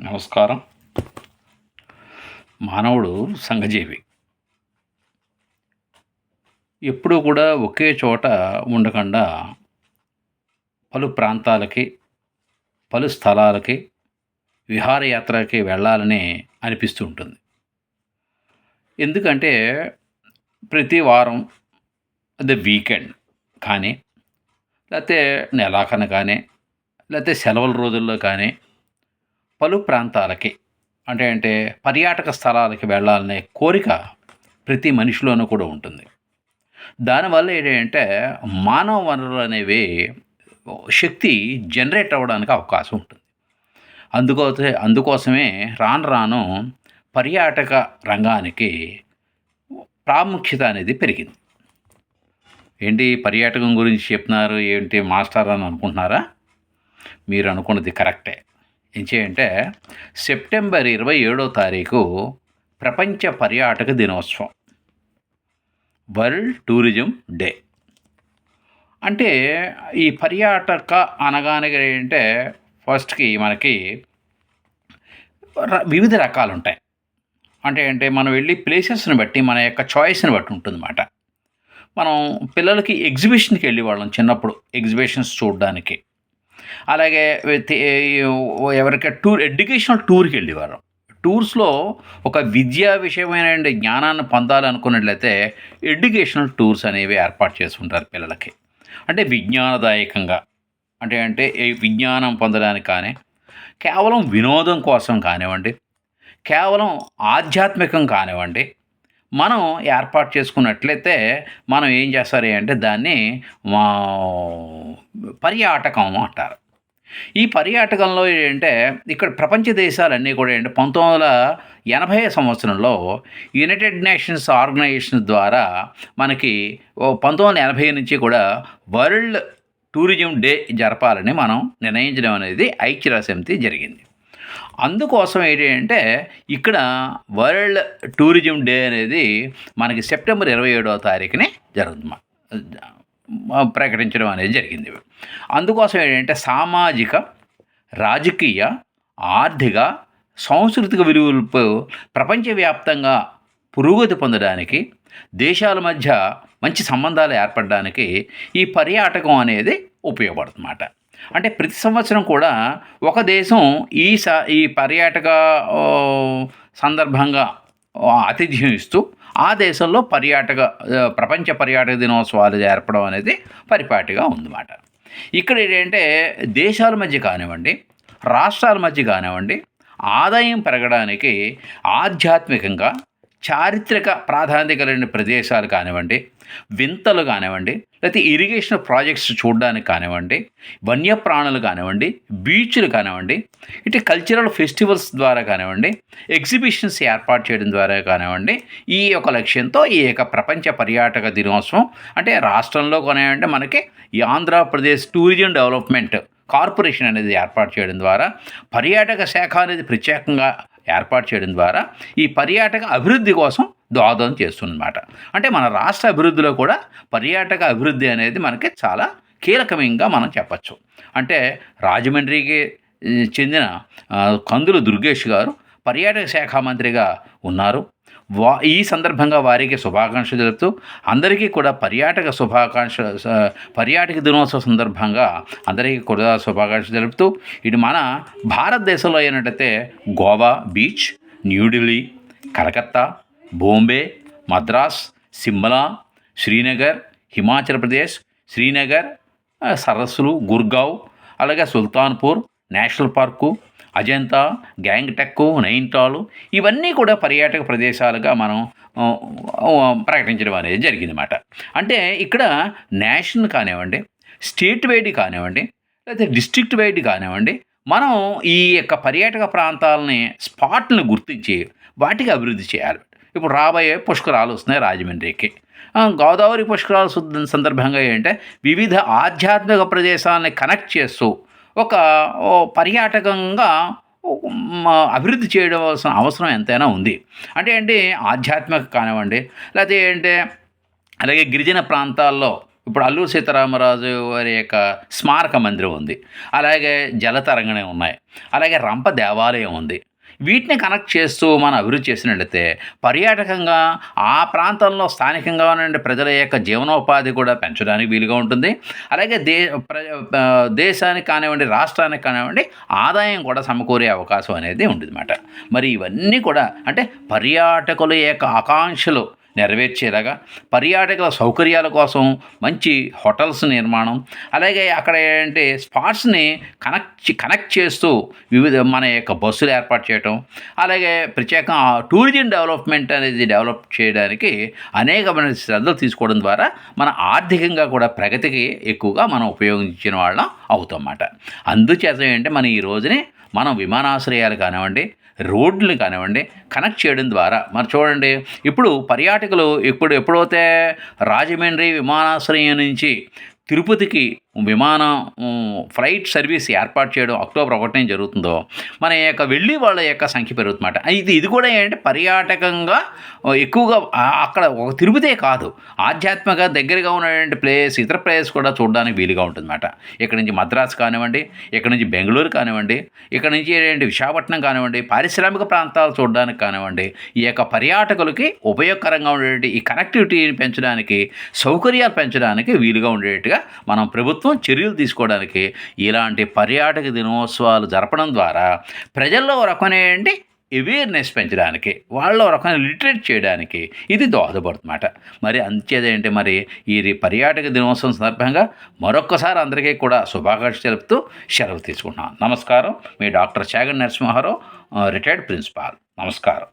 నమస్కారం. మానవుడు సంఘజీవి. ఎప్పుడూ కూడా ఒకే చోట ఉండకుండా పలు ప్రాంతాలకి పలు స్థలాలకి విహారయాత్రకి వెళ్ళాలని అనిపిస్తూ ఉంటుంది. ఎందుకంటే ప్రతి వారం అదే వీకెండ్ కానీ లేకపోతే నెలాఖన కానీ లేకపోతే సెలవుల రోజుల్లో కానీ పలు ప్రాంతాలకి అంటే అంటే పర్యాటక స్థలాలకి వెళ్ళాలనే కోరిక ప్రతి మనిషిలోనూ కూడా ఉంటుంది. దానివల్ల ఏంటంటే మానవ వనరులు అనేవి శక్తి జనరేట్ అవ్వడానికి అవకాశం ఉంటుంది. అందుకో అందుకోసమే రాను రాను పర్యాటక రంగానికి ప్రాముఖ్యత అనేది పెరిగింది. ఏంటి పర్యాటకం గురించి చెప్తున్నారు? ఏంటి మాస్టర్ అని అనుకుంటున్నారా? మీరు అనుకున్నది కరెక్టే. ఏం సెప్టెంబర్ ఇరవై ఏడో తారీఖు ప్రపంచ పర్యాటక దినోత్సవం. World tourism day. అంటే ఈ పర్యాటక అనగానే ఏంటంటే ఫస్ట్కి మనకి వివిధ రకాలు ఉంటాయి అంటే అంటే మనం వెళ్ళి ప్లేసెస్ని బట్టి మన యొక్క చాయిస్ని బట్టి ఉంటుందన్నమాట. మనం పిల్లలకి ఎగ్జిబిషన్కి వెళ్ళి వాళ్ళం చిన్నప్పుడు ఎగ్జిబిషన్స్ చూడడానికి. అలాగే ఎవరికైనా ఎవరికి టూర్ ఎడ్యుకేషనల్ టూర్కి వెళ్ళేవారు. టూర్స్లో ఒక విద్యా విషయమైన జ్ఞానాన్ని పొందాలనుకున్నట్లయితే ఎడ్యుకేషనల్ టూర్స్ అనేవి ఏర్పాటు చేసుకుంటారు పిల్లలకి. అంటే విజ్ఞానదాయకంగా. అంటే అంటే విజ్ఞానం పొందడానికి కానీ కేవలం వినోదం కోసం కానివ్వండి కేవలం ఆధ్యాత్మికం కానివ్వండి మనం ఏర్పాటు చేసుకున్నట్లయితే మనం ఏం చేస్తారు అంటే దాన్ని మా పర్యాటకం అంటారు. ఈ పర్యాటకంలో ఏంటంటే ఇక్కడ ప్రపంచ దేశాలన్నీ కూడా ఏంటంటే పంతొమ్మిది వందల ఎనభై సంవత్సరంలో యునైటెడ్ నేషన్స్ ఆర్గనైజేషన్ ద్వారా మనకి ఓ పంతొమ్మిది వందల ఎనభై నుంచి కూడా వరల్డ్ టూరిజం డే జరపాలని మనం నిర్ణయించడం అనేది ఐక్యరాజ్యసమితి జరిగింది. అందుకోసం ఏంటంటే ఇక్కడ వరల్డ్ టూరిజం డే అనేది మనకి సెప్టెంబర్ ఇరవై ఏడవ తారీఖునే జరుగుతుంది. ప్రకటించడం అనేది జరిగింది. అందుకోసం ఏంటంటే సామాజిక రాజకీయ ఆర్థిక సాంస్కృతిక విలువలు ప్రపంచవ్యాప్తంగా పురోగతి పొందడానికి దేశాల మధ్య మంచి సంబంధాలు ఏర్పడడానికి ఈ పర్యాటకం అనేది ఉపయోగపడుతుందన్నమాట. అంటే ప్రతి సంవత్సరం కూడా ఒక దేశం ఈ స ఈ పర్యాటక సందర్భంగా ఆతిథ్యం ఇస్తూ ఆ దేశంలో పర్యాటక ప్రపంచ పర్యాటక దినోత్సవాలు జరపడం అనేది పరిపాటిగా ఉందన్నమాట. ఇక్కడ ఏంటంటే దేశాల మధ్య కానివ్వండి రాష్ట్రాల మధ్య కానివ్వండి ఆదాయం పెరగడానికి ఆధ్యాత్మికంగా చారిత్రక ప్రాధాన్యత కలిగిన ప్రదేశాలు కానివ్వండి వింతలు కానివ్వండి లేకపోతే ఇరిగేషన్ ప్రాజెక్ట్స్ చూడడానికి కానివ్వండి వన్యప్రాణులు కానివ్వండి బీచ్లు కానివ్వండి ఇటు కల్చరల్ ఫెస్టివల్స్ ద్వారా కానివ్వండి ఎగ్జిబిషన్స్ ఏర్పాటు చేయడం ద్వారా కానివ్వండి ఈ యొక్క లక్ష్యంతో ఈ యొక్క ప్రపంచ పర్యాటక దినోత్సవం అంటే రాష్ట్రంలో కానివ్వండి మనకి ఈ ఆంధ్రప్రదేశ్ టూరిజం డెవలప్మెంట్ కార్పొరేషన్ అనేది ఏర్పాటు చేయడం ద్వారా పర్యాటక శాఖ అనేది ప్రత్యేకంగా ఏర్పాటు చేయడం ద్వారా ఈ పర్యాటక అభివృద్ధి కోసం దోహదం చేస్తుందన్నమాట. అంటే మన రాష్ట్ర అభివృద్ధిలో కూడా పర్యాటక అభివృద్ధి అనేది మనకి చాలా కీలకంగా మనం చెప్పచ్చు. అంటే రాజమండ్రికి చెందిన కందులు దుర్గేష్ గారు పర్యాటక శాఖ మంత్రిగా ఉన్నారు. వా ఈ సందర్భంగా వారికి శుభాకాంక్షలు తెలుపుతూ అందరికీ కూడా పర్యాటక శుభాకాంక్ష పర్యాటక దినోత్సవ సందర్భంగా అందరికీ కూడా శుభాకాంక్షలు తెలుపుతూ ఇటు మన భారతదేశంలో అయినట్టయితే గోవా బీచ్ న్యూఢిల్లీ కలకత్తా బాంబే మద్రాస్ సిమ్లా శ్రీనగర్ హిమాచల్ ప్రదేశ్ శ్రీనగర్ సరస్సులు గుర్గావ్ అలాగే సుల్తాన్పూర్ నేషనల్ పార్కు అజంతా గ్యాంగ్టెక్ నైన్టాలు ఇవన్నీ కూడా పర్యాటక ప్రదేశాలుగా మనం ప్రకటించడం అనేది జరిగిందన్నమాట. అంటే ఇక్కడ నేషనల్ కానివ్వండి స్టేట్ వైడ్ కానివ్వండి లేకపోతే డిస్ట్రిక్ట్ వైడ్ కానివ్వండి మనం ఈ యొక్క పర్యాటక ప్రాంతాలని స్పాట్లను గుర్తించి వాటికి అభివృద్ధి చేయాలి. ఇప్పుడు రాబోయే పుష్కరాలు వస్తున్నాయి రాజమండ్రికి. గోదావరి పుష్కరాల సందర్భంగా ఏంటంటే వివిధ ఆధ్యాత్మిక ప్రదేశాలని కనెక్ట్ చేస్తూ ఒక పర్యాటకంగా అభివృద్ధి చేయవలసిన అవసరం ఎంతైనా ఉంది. అంటే ఏంటి? ఆధ్యాత్మిక కానివ్వండి లేకపోతే ఏంటంటే అలాగే గిరిజన ప్రాంతాల్లో ఇప్పుడు అల్లూరు సీతారామరాజు వారి యొక్క స్మారక మందిరం ఉంది. అలాగే జలతరంగణే ఉన్నాయి. అలాగే రంప దేవాలయం ఉంది. వీటిని కనెక్ట్ చేస్తూ మనం అభివృద్ధి చేసినట్లయితే పర్యాటకంగా ఆ ప్రాంతంలో స్థానికంగా ఉన్న ప్రజల యొక్క జీవనోపాధి కూడా పెంచడానికి వీలుగా ఉంటుంది. అలాగే దే ప్ర దేశానికి కానివ్వండి రాష్ట్రానికి కానివ్వండి ఆదాయం కూడా సమకూరే అవకాశం అనేది ఉంటుందన్నమాట మరి ఇవన్నీ కూడా అంటే పర్యాటకుల యొక్క ఆకాంక్షలు నెరవేర్చేలాగా పర్యాటకుల సౌకర్యాల కోసం మంచి హోటల్స్ నిర్మాణం అలాగే అక్కడ ఏంటంటే స్పాట్స్ని కనెక్ట్ కనెక్ట్ చేస్తూ వివిధ మన యొక్క బస్సులు ఏర్పాటు చేయటం అలాగే ప్రత్యేక టూరిజం డెవలప్మెంట్ అనేది డెవలప్ చేయడానికి అనేకమైన శ్రద్ధలు తీసుకోవడం ద్వారా మన ఆర్థికంగా కూడా ప్రగతికి ఎక్కువగా మనం ఉపయోగించిన వాళ్ళం అవుతాం అన్నమాట. అందుచేత ఏంటంటే మన ఈ రోజుని మనం విమానాశ్రయాలు కానివ్వండి రోడ్లు కానివ్వండి కనెక్ట్ చేయడం ద్వారా. మరి చూడండి ఇప్పుడు పర్యాటకులు ఇప్పుడు ఎప్పుడైతే రాజమండ్రి విమానాశ్రయం నుంచి తిరుపతికి విమానం ఫ్లైట్ సర్వీస్ ఏర్పాటు చేయడం అక్టోబర్ ఒకటినే జరుగుతుందో మన యొక్క వెళ్ళి వాళ్ళ యొక్క సంఖ్య పెరుగుతుందన్నమాట. ఇది ఇది కూడా ఏంటంటే పర్యాటకంగా ఎక్కువగా అక్కడ ఒక తిరుపతే కాదు ఆధ్యాత్మిక దగ్గరగా ఉన్నటువంటి ప్లేస్ ఇతర ప్లేస్ కూడా చూడడానికి వీలుగా ఉంటుందన్నమాట. ఇక్కడ నుంచి మద్రాసు కానివ్వండి ఇక్కడ నుంచి బెంగళూరు కానివ్వండి ఇక్కడ నుంచి ఏంటంటే విశాఖపట్నం కానివ్వండి పారిశ్రామిక ప్రాంతాలు చూడడానికి కానివ్వండి ఈ యొక్క పర్యాటకులకి ఉపయోగకరంగా ఉండేటువంటి ఈ కనెక్టివిటీని పెంచడానికి సౌకర్యాలు పెంచడానికి వీలుగా ఉండేట్టుగా మనం ప్రభుత్వం చర్యలు తీసుకోవడానికి ఇలాంటి పర్యాటక దినోత్సవాలు జరపడం ద్వారా ప్రజల్లో రకమేంటి అవేర్నెస్ పెంచడానికి వాళ్ళ ఒక లిటరేట్ చేయడానికి ఇది దోహదపడుతుందన్నమాట. మరి అంతేదేంటి మరి ఈ పర్యాటక దినోత్సవం సందర్భంగా మరొక్కసారి అందరికీ కూడా శుభాకాంక్షలు తెలుపుతూ సెలవు తీసుకుంటున్నాను నమస్కారం. మీ doctor Chagan Narasimharao retired principal నమస్కారం.